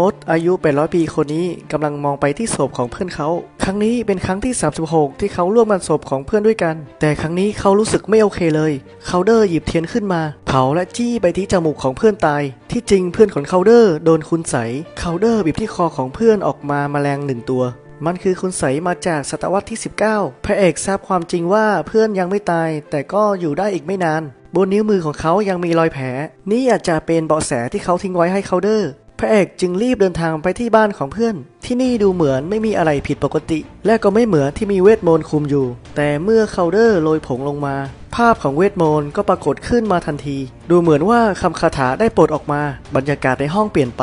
มดอายุ800ปีคนนี้กำลังมองไปที่ศพของเพื่อนเขา ครั้งนี้เป็นครั้งที่ 36 ที่เขาร่วมงานศพของเพื่อนด้วยกัน แต่ครั้งนี้เขารู้สึกไม่โอเคเลย เขาเดอร์หยิบเทียนขึ้นมา เผาและจี้ไปที่จมูกของเพื่อนตาย ที่จริงเพื่อนของเขาเดอร์โดนคุณใสเขาเดอร์บีบที่คอของเพื่อนออกมาแมลงหนึ่งตัวมันคือคุณใสมาจากศตวรรษที่ 19 พระเอกทราบความจริงว่าเพื่อนยังไม่ตาย แต่ก็อยู่ได้อีกไม่นาน บนนิ้วมือของเขายังมีรอยแผล นี่อาจจะเป็นเบาะแสที่เขาทิ้งไว้ให้เขาเดอร์ พระเอกจึงรีบเดินทางไปที่บ้านของเพื่อน ที่นี่ดูเหมือนไม่มีอะไรผิดปกติ และก็ไม่เหมือนที่มีเวทมนต์คุมอยู่ แต่เมื่อเคาเดอร์โรยผงลงมา ภาพของเวทมนต์ก็ปรากฏขึ้นมาทันที ดูเหมือนว่าคำคาถาได้ปลดออกมา บรรยากาศในห้องเปลี่ยนไป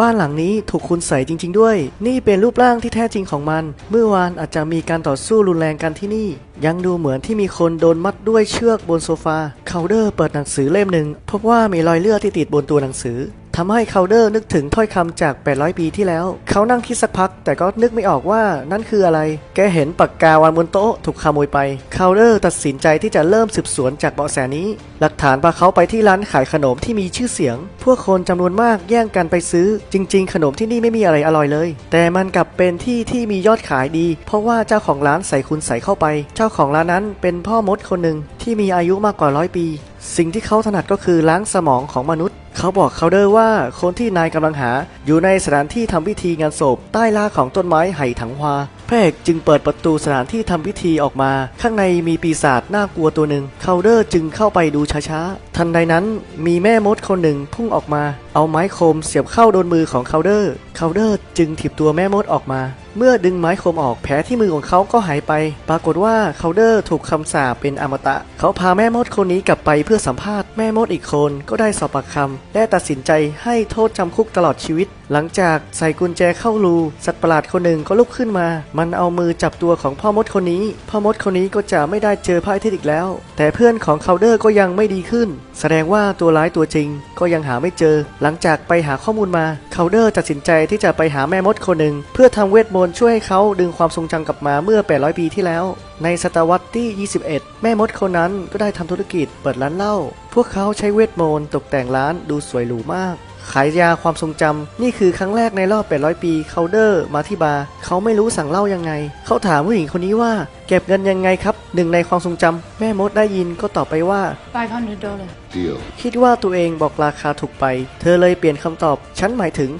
บ้านหลังนี้ถูกคุณใส่จริง ๆ ด้วย นี่เป็นรูปร่างที่แท้จริงของมัน เมื่อวานอาจจะมีการต่อสู้รุนแรงกันที่นี่ ยังดูเหมือนที่มีคนโดนมัดด้วยเชือกบนโซฟา เคาเดอร์เปิดหนังสือเล่มหนึ่งพบว่ามีรอยเลือดที่ติดบนตัวหนังสือ ทำให้เคาเดอร์นึกถึงถ้อยคำจาก 800 ปีที่แล้ว เขานั่งคิดสักพัก แต่ก็นึกไม่ออกว่านั่นคืออะไร แกเห็นปากกาวางบนโต๊ะถูกขโมยไป เคาเดอร์ตัดสินใจที่จะเริ่มสืบสวนจากเบาะแสนี้ หลักฐานพาเขาไปที่ร้านขายขนมที่มีชื่อเสียง พวกคนจำนวนมากแย่งกันไปซื้อ จริง ๆ ขนมที่นี่ไม่มีอะไรอร่อยเลย แต่มันกลับเป็นที่ที่มียอดขายดี เพราะว่าเจ้าของร้านใส่คุณใส่เข้าไป เจ้าของร้านนั้นเป็นพ่อมดคนหนึ่งที่มีอายุมากกว่าร้อยปี สิ่งที่เขาถนัดก็คือล้างสมองของมนุษย์ เขาบอกเขาเดอร์ว่าคนที่นายกำลังหา อยู่ในสถานที่ทำพิธีงานศพใต้ล่าของต้นไม้ไหถังฮวา พระเอกจึงเปิดประตูสถานที่ทำพิธีออกมา ข้างในมีปีศาจน่ากลัวตัวหนึ่งเขาเดอร์จึงเข้าไปดูช้าๆ ทันใดนั้นมีแม่มดคนหนึ่งพุ่งออกมา เอาไม้คมเสียบเข้าโดนมือของเขาเดอร์เขาเดอร์จึงถีบตัวแม่มดออกมา เมื่อดึงไม้คมออกแผลที่มือของเขาก็หายไป ปรากฏว่าเคาเดอร์ถูกคำสาปเป็นอมตะ เขาพาแม่มดคนนี้กลับไปเพื่อสัมภาษณ์แม่มดอีกคนก็ได้สอบปากคำและตัดสินใจให้โทษจำคุกตลอดชีวิต หลังจากใส่กุญแจเข้ารูสัตว์ประหลาดคนหนึ่งก็ลุกขึ้นมา มันเอามือจับตัวของพ่อมดคนนี้ พ่อมดคนนี้ก็จะไม่ได้เจอพระอาทิตย์อีกแล้ว แต่เพื่อนของเคาเดอร์ก็ยังไม่ดีขึ้น แสดงว่าตัวร้ายตัวจริงก็ยังหาไม่เจอ หลังจากไปหาข้อมูลมาเคาเดอร์ตัดสินใจที่จะไปหาแม่มดคนหนึ่ง เพื่อทำเวทมนต์ช่วยให้เขาดึงความทรงจำกลับมาเมื่อ 800 ปีที่แล้ว ในศตวรรษที่ 21 แม่มดคนนั้นก็ได้ทำธุรกิจเปิดร้านเหล้าพวกเขาใช้เวทมนต์ตกแต่งร้านดูสวยหรูมาก ขายยาความทรงจำนี่คือครั้งแรกในรอบ 800 ปีเคาเดอร์มาที่บาร์เขาไม่รู้สั่งเล่ายังไง เขาถามผู้หญิงคนนี้ว่า เก็บเงินยังไงครับ หนึ่งในความทรงจำแม่มดได้ยินก็ตอบไปว่า 500 ดอลลาร์ Deal. คิดว่าตัวเองบอกราคาถูกไป เธอเลยเปลี่ยนคำตอบ ฉันหมายถึง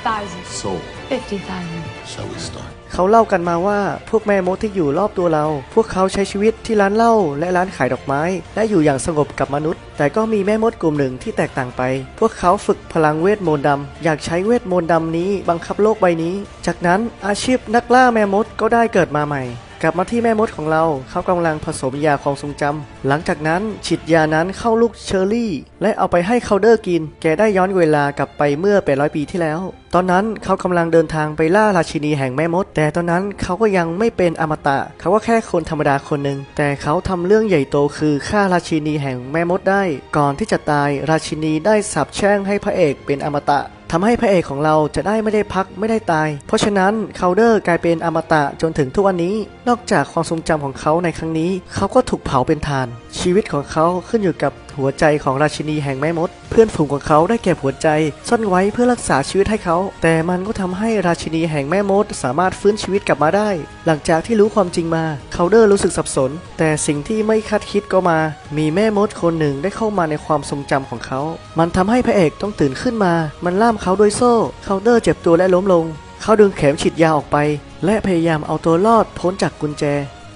5,000. So, 50,000. shall we start? เขาเล่ากันมาว่าพวกแม่มดที่อยู่รอบตัวเรา พวกเขาใช้ชีวิตที่ร้านเหล้าและร้านขายดอกไม้ และอยู่อย่างสงบกับมนุษย์ แต่ก็มีแม่มดกลุ่มหนึ่งที่แตกต่างไป พวกเขาฝึกพลังเวทมนต์ดำอยากใช้เวทมนต์ดำนี้บังคับโลกใบนี้ จากนั้นอาชีพนักล่าแม่มดก็ได้เกิดมาใหม่ กลับมาที่แม่มดของเรา เขากำลังผสมยาความทรงจำ หลังจากนั้นฉีดยานั้นเข้าลูกเชอร์รี่ และเอาไปให้เคาเดอร์กิน แกได้ย้อนเวลากลับไปเมื่อ800ปีที่แล้ว ตอนนั้นเขากำลังเดินทางไปล่าราชินีแห่งแม่มด แต่ตอนนั้นเขาก็ยังไม่เป็นอมตะ เขาก็แค่คนธรรมดาคนหนึ่ง แต่เขาทำเรื่องใหญ่โตคือฆ่าราชินีแห่งแม่มดได้ ก่อนที่จะตายราชินีได้สาปแช่งให้พระเอกเป็นอมตะ ทำให้พระเอกของเราจะได้ไม่ได้พักไม่ได้ตาย เพราะฉะนั้นเคาเดอร์กลายเป็นอมตะจนถึงทุกวันนี้ นอกจากความทรงจำของเขาในครั้งนี้ เขาก็ถูกเผาเป็นทาน ชีวิตของเขาขึ้นอยู่กับ หัวใจของราชินีแห่งแม่มด เพื่อนฝูงของเขาได้เก็บหัวใจ ซ่อนไว้เพื่อรักษาชีวิตให้เขา แต่มันก็ทำให้ราชินีแห่งแม่มด สามารถฟื้นชีวิตกลับมาได้ หลังจากที่รู้ความจริงมาเคาเดอร์รู้สึกสับสน แต่สิ่งที่ไม่คาดคิดก็มา มีแม่มดคนหนึ่งได้เข้ามาในความทรงจำของเขา มันทำให้พระเอกต้องตื่นขึ้นมา มันล่ามเขาด้วยโซ่เคาเดอร์เจ็บตัวและล้มลง เขาดึงเข็มฉีดยาออกไป และพยายามเอาตัวรอดพ้นจากกุญแจ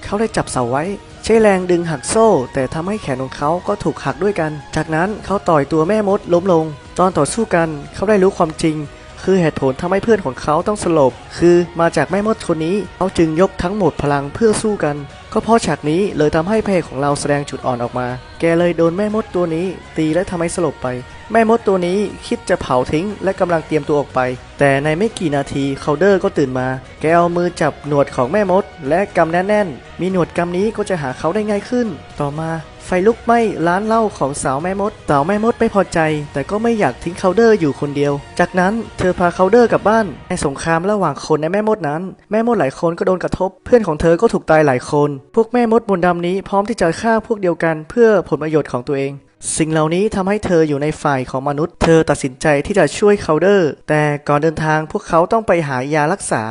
เขาได้จับเสาไว้ ช้แรงดึงหักโซ่ แต่ทำให้แขนของเขาก็ถูกหักด้วยกัน จากนั้นเขาต่อยตัวแม่มดล้มลง ตอนต่อสู้กันเขาได้รู้ความจริง คือเหตุผลทำให้เพื่อนของเขาต้องสลบ คือมาจากแม่มดคนนี้เขาจึงยกทั้งหมดพลังเพื่อสู้กัน ก็เพราะฉากนี้เลยทำให้เอกของเราแสดงจุดอ่อนออกมา แกเลยโดนแม่มดตัวนี้ ตีและทำให้สลบไป แม่มดตัวนี้คิดจะเผาทิ้งและกำลังเตรียมตัวออกไป แต่ในไม่กี่นาทีเคาเดอร์ก็ตื่นมา แกเอามือจับหนวดของแม่มด และกำแน่นๆ มีหนวดกำนี้ก็จะหาเขาได้ง่ายขึ้น ต่อมาไฟลุกไหม้ร้านเหล้าของสาวแม่มดสาวแม่มดไม่พอใจ แต่ก็ไม่อยากทิ้งเคาเดอร์อยู่คนเดียว จากนั้นเธอพาเคาเดอร์กลับบ้านในสงครามระหว่างคนในแม่มดนั้น แม่มดหลายคนก็โดนกระทบ เพื่อนของเธอก็ถูกตายหลายคน พวกแม่มดมนดำนี้พร้อมที่จะฆ่าพวกเดียวกันเพื่อผลประโยชน์ของตัวเอง สิ่งเหล่านี้ทำให้เธออยู่ในฝ่ายของมนุษย์ เธอตัดสินใจที่จะช่วยเคาเดอร์ แต่ก่อนเดินทางพวกเขาต้องไปหายารักษา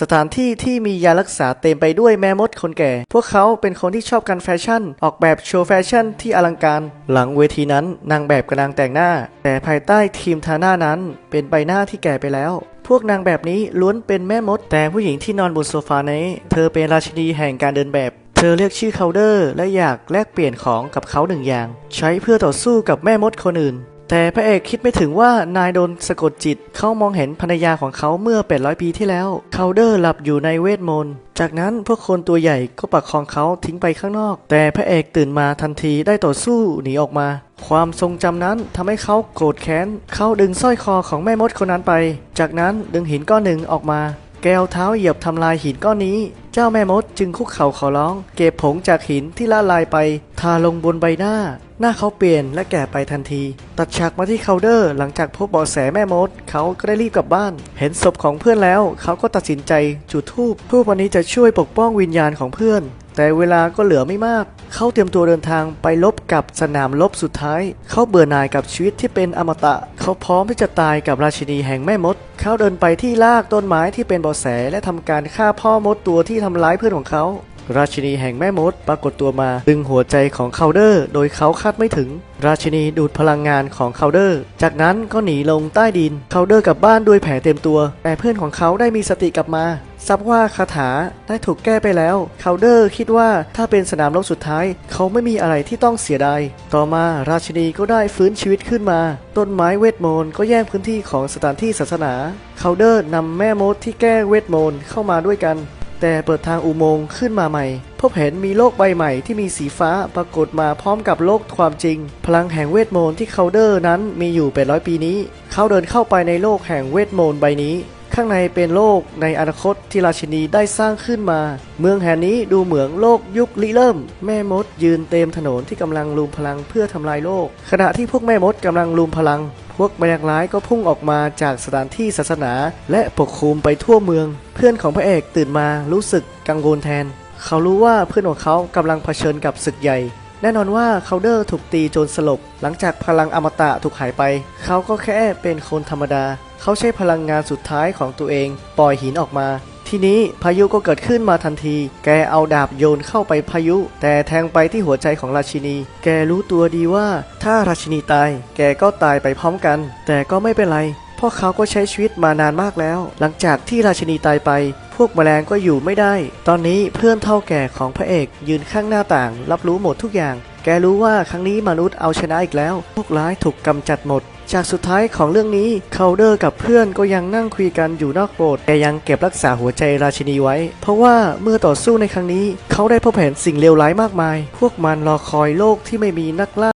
สถานที่ที่มียารักษาเต็มไปด้วยแม่มดคนแก่ พวกเขาเป็นคนที่ชอบการแฟชั่น ออกแบบโชว์แฟชั่นที่อลังการ หลังเวทีนั้นนางแบบกำลังแต่งหน้า แต่ภายใต้ทีมทาหน้านั้น เป็นใบหน้าที่แก่ไปแล้วพวกนางแบบนี้ล้วนเป็นแม่มด แต่ผู้หญิงที่นอนบนโซฟานี้ เธอเป็นราชินีแห่งการเดินแบบ เธอเรียกชื่อเคาเดอร์และอยากแลกเปลี่ยนของกับเขาหนึ่งอย่าง ใช้เพื่อต่อสู้กับแม่มดคนอื่น แต่พระเอกคิดไม่ถึงว่านายโดนสะกดจิต เขามองเห็นภรรยาของเขาเมื่อ 800 ปีที่แล้วเคาเดอร์หลับอยู่ในเวทมนต์จากนั้นพวกคนตัวใหญ่ก็ประคองเขาทิ้งไปข้างนอก แต่พระเอกตื่นมาทันทีได้ต่อสู้หนีออกมา ความทรงจำนั้นทำให้เขาโกรธแค้นเขาดึงสร้อยคอของแม่มดคนนั้นไป จากนั้นดึงหินก้อนหนึ่งออกมา แกวเท้าเหยียบทำลายหินก้อนนี้ เจ้าแม่มดจึงคุกเข่าขอร้อง เก็บผงจากหินที่ละลายไปทาลงบนใบหน้า หน้าเขาเปลี่ยนและแก่ไปทันที ตัดฉากมาที่เคาน์เดอร์หลังจากพบเบาะแสแม่มด เขาก็ได้รีบกลับบ้าน เห็นศพของเพื่อนแล้ว เขาก็ตัดสินใจจุดธูปเพื่อวันนี้จะช่วยปกป้องวิญญาณของเพื่อน แต่เวลาก็เหลือไม่มาก เขาเตรียมตัวเดินทางไปลบกับสนามลบสุดท้าย เขาเบื่อหน่ายกับชีวิตที่เป็นอมตะ เขาพร้อมที่จะตายกับราชินีแห่งแม่มด เขาเดินไปที่รากต้นไม้ที่เป็นเบาะแสและทำการฆ่าพ่อมดตัวที่ทำร้ายเพื่อนของเขา ราชินีแห่งแม่มดปรากฏตัวมาดึงหัวใจของเคาเดอร์ โดยเขาคาดไม่ถึง ราชินีดูดพลังงานของเคาเดอร์ จากนั้นก็หนีลงใต้ดินเคาเดอร์กลับบ้านด้วยแผลเต็มตัว แต่เพื่อนของเขาได้มีสติกลับมาทราบว่าคาถาได้ถูกแก้ไปแล้ว เคาเดอร์คิดว่าถ้าเป็นสนามรบสุดท้าย เขาไม่มีอะไรที่ต้องเสียดาย ต่อมาราชินีก็ได้ฟื้นชีวิตขึ้นมา ต้นไม้เวทมนต์ก็แย่งพื้นที่ของสถานที่ศาสนา เคาเดอร์นำแม่มดที่แก้เวทมนต์เข้ามาด้วยกัน แต่เปิดทางอุโมงค์ขึ้นมาใหม่ พบเห็นมีโลกใบใหม่ที่มีสีฟ้าปรากฏมาพร้อมกับโลกความจริง พลังแห่งเวทมนต์ที่เคาเดอร์นั้นมีอยู่เป็นร้อยปีนี้ เขาเดินเข้าไปในโลกแห่งเวทมนต์ใบนี้ ข้างในเป็นโลกในอนาคตที่ราชินีได้สร้างขึ้นมา เมืองแห่งนี้ดูเหมือนโลกยุคลิเริ่ม แม่มดยืนเต็มถนนที่กำลังรวมพลังเพื่อทำลายโลก ขณะที่พวกแม่มดกำลังรวมพลัง พวกแมลงร้ายก็พุ่งออกมาจากสถานที่ศาสนา และปกคลุมไปทั่วเมือง เพื่อนของพระเอกตื่นมารู้สึกกังวลแทน เขารู้ว่าเพื่อนของเขากำลังเผชิญกับศึกใหญ่แน่นอนว่าเคาเดอร์ถูกตีจนสลบ หลังจากพลังอมตะถูกหายไป เขาก็แค่เป็นคนธรรมดา เขาใช้พลังงานสุดท้ายของตัวเอง ปล่อยหินออกมา ทีนี้พายุก็เกิดขึ้นมาทันที แกเอาดาบโยนเข้าไปพายุ แต่แทงไปที่หัวใจของราชินี แกรู้ตัวดีว่าถ้าราชินีตาย แกก็ตายไปพร้อมกัน แต่ก็ไม่เป็นไรเพราะเขาก็ใช้ชีวิตมานานมากแล้ว หลังจากที่ราชินีตายไป พวกแมลงก็อยู่ไม่ได้ ตอนนี้เพื่อนเท่าแก่ของพระเอกยืนข้างหน้าต่าง รับรู้หมดทุกอย่าง แกรู้ว่าครั้งนี้มนุษย์เอาชนะอีกแล้ว พวกร้ายถูกกำจัดหมด จากสุดท้ายของเรื่องนี้เคาเดอร์กับเพื่อนก็ยังนั่งคุยกันอยู่นอกโบสถ์แต่ยังเก็บรักษาหัวใจราชินีไว้ เพราะว่าเมื่อต่อสู้ในครั้งนี้ เขาได้พบเห็นสิ่งเลวร้ายมากมาย พวกมันรอคอยโลกที่ไม่มีนักล่า